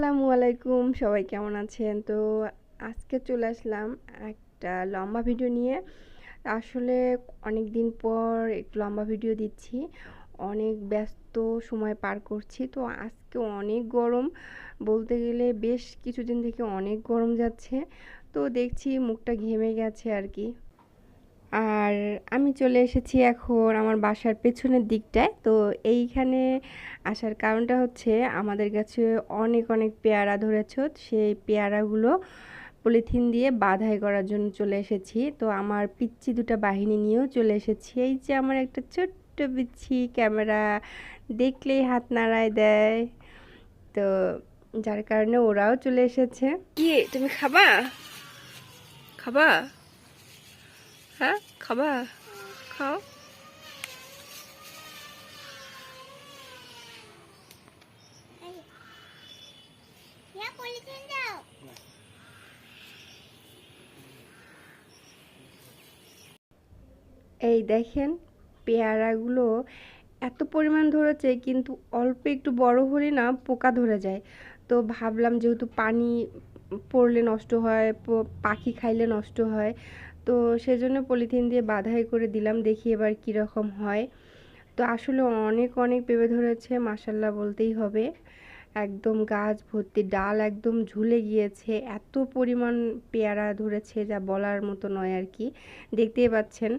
আসসালামু আলাইকুম, সবাই কেমন আছেন? তো আজকে চলে আসলাম একটা লম্বা ভিডিও নিয়ে। আসলে অনেক দিন পর একটু লম্বা ভিডিও দিচ্ছি। অনেক ব্যস্ত সময় পার করছি। তো আজকে অনেক গরম। বলতে গেলে বেশ কিছুদিন থেকে অনেক গরম যাচ্ছে। তো দেখছি মুখটা ঘেমে গেছে আর কি। আর আমি চলে এসেছি এখন আমার বাসার পেছনের দিকটায়। তো এইখানে আসার কারণটা হচ্ছে আমাদের কাছে অনেক অনেক পেয়ারা ধরেছ। সেই পেয়ারাগুলো পলিথিন দিয়ে বাধাই করার জন্য চলে এসেছি। তো আমার পিচ্ছি দুটো বাহিনী নিয়েও চলে এসেছি। এই যে আমার একটা ছোট্ট পিচ্ছি ক্যামেরা দেখলেই হাত নাড়ায় দেয়। তো যার কারণে ওরাও চলে এসেছে। কি? তুমি খাবা? খাবা? হ্যাঁ খাবা? খাও। এই দেখেন, পেয়ারাগুলো এত পরিমাণ ধরেছে, কিন্তু অল্প একটু বড় হলে না পোকা ধরে যায়। তো ভাবলাম যেহেতু পানি পড়লে নষ্ট হয় পাখি খাইলে নষ্ট হয় তো সেজন্য পলিথিন দিয়ে বাধাই করে দিলাম, দেখি এবার কীরকম হয়। তো আসলে অনেক অনেক পেঁপে ধরেছে মাসাল্লাহ বলতেই হবে। একদম গাছ ভর্তি, ডাল একদম ঝুলে গিয়েছে, এত পরিমাণ পেয়ারা ধরেছে যা বলার মতো নয় আর কি, দেখতেই পাচ্ছেন।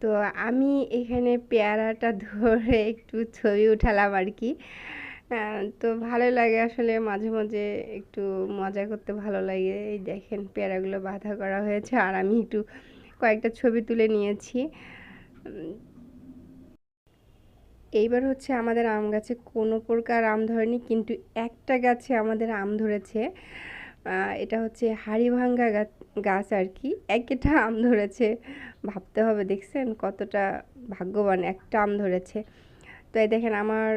তো আমি এখানে পেয়ারাটা ধরে একটু ছবি উঠালাম আর কি। তো ভালো লাগে আসলে মাঝে মাঝে একটু মজা করতে ভালো লাগে। এই দেখেন পেয়ারাগুলো বাধা করা হয়েছে আর আমি একটু কয়েকটা ছবি তুলে নিয়েছি। এইবার হচ্ছে আমাদের আম গাছে কোনো প্রকার আম ধরেনি, কিন্তু একটা গাছে আমাদের আম ধরেছে। এটা হচ্ছে হাড়িভাঙ্গা গাছ আর কি। একটা আম ধরেছে। ভাবতে হবে দেখছেন কতটা ভাগ্যবান একটা আম ধরেছে। তো এই দেখেন আমার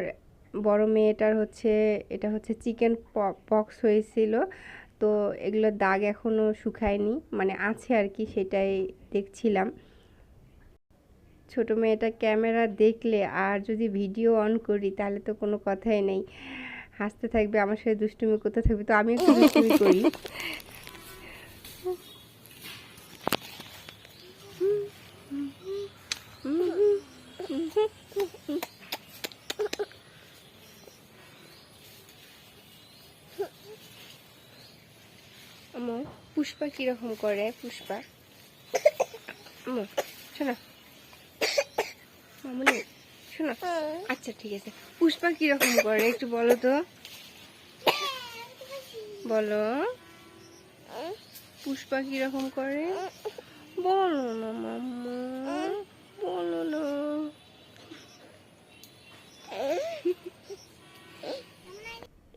বড় মেয়েটার হচ্ছে, এটা হচ্ছে চিকেন পক্স হয়েছিল। তো এগুলোর দাগ এখনও শুকায়নি মানে আছে আর কি, সেটাই দেখছিলাম। ছোট মেয়েটা ক্যামেরা দেখলে আর যদি ভিডিও অন করি, তাহলে তো কোনো কথাই নেই। হাসতে থাকবে, আমার সাথে দুষ্টুমি করতে থাকবে, তো আমি একটু দুষ্টুমি করি। পুষ্পা কীরকম করে, পুষ্পা? শোনা। মামুনি, শোনো। আচ্ছা ঠিক আছে। পুষ্পা কীরকম করে, একটু বলো তো। বলো। পুষ্পা কীরকম করে? বলো না মাম্মা বলো না।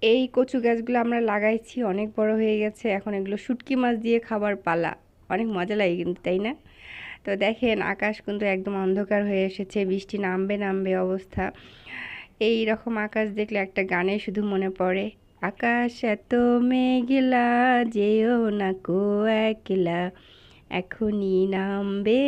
এই কচু গাছগুলো আমরা লাগাইছি, অনেক বড় হয়ে গেছে। এখন এগুলো শুটকি মাছ দিয়ে খাবার পালা। অনেক মজা লাগে কিন্তু, তাই না? তো দেখেন, আকাশ কিন্তু একদম অন্ধকার হয়ে এসেছে, বৃষ্টি নামবে নামবে অবস্থা। এই রকম আকাশ দেখলে একটা গানে শুধু মনে পড়ে, আকাশ এত মেঘলা, যেও না কো একলা, এখনই নামবে